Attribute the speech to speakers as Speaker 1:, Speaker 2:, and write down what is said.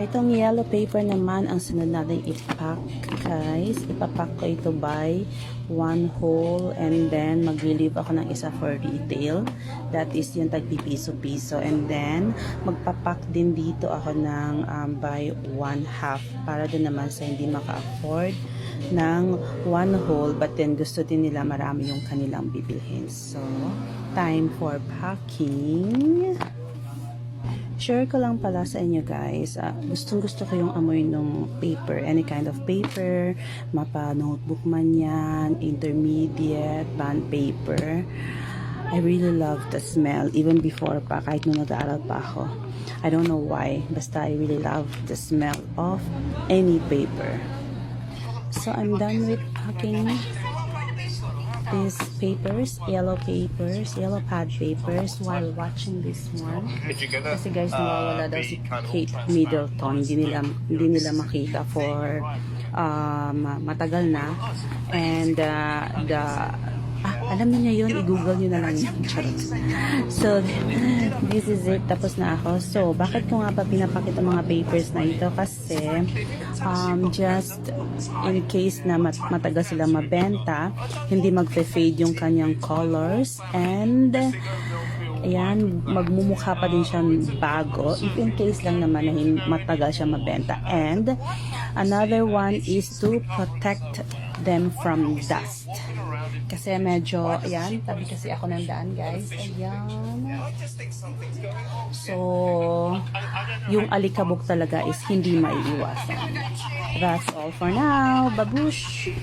Speaker 1: Itong yellow paper naman, ang sunod natin ipack, guys. Ipapack ko ito by one whole and then magli-leave ako ng isa for retail. That is yung tagpipiso-piso. And then, magpapack din dito ako ng um, by one half para din naman sa hindi maka-afford ng one whole but then gusto din nila marami yung kanilang bibilhin. So, time for packing. Share ko lang pala sa inyo guys. Uh, gustong gusto ko yung amoy ng paper. Any kind of paper. Mapa notebook man yan. Intermediate. Bond paper. I really love the smell. Even before pa. Kahit nung nag-aaral pa ako. I don't know why. Basta I really love the smell of any paper. So I'm done with packing these papers, yellow papers, yellow pad papers while watching this one. Kasi guys, nawawala daw si Kate Middleton. Hindi nila, hindi nila makita for um, matagal na. And uh, the alam niyo yun, i-google niyo na lang yun. So, this is it. Tapos na ako. So, bakit ko nga pa pinapakita mga papers na ito? Kasi, um, just in case na mat matagal sila mabenta, hindi magfe-fade yung kanyang colors. And, ayan, magmumukha pa din siyang bago. If in case lang naman na matagal siya mabenta. And, another one is to protect them from dust. Kasi medyo, ayan, tabi kasi ako ng daan, guys. Ayan. So, yung alikabok talaga is hindi maiiwasan. That's all for now. Babush!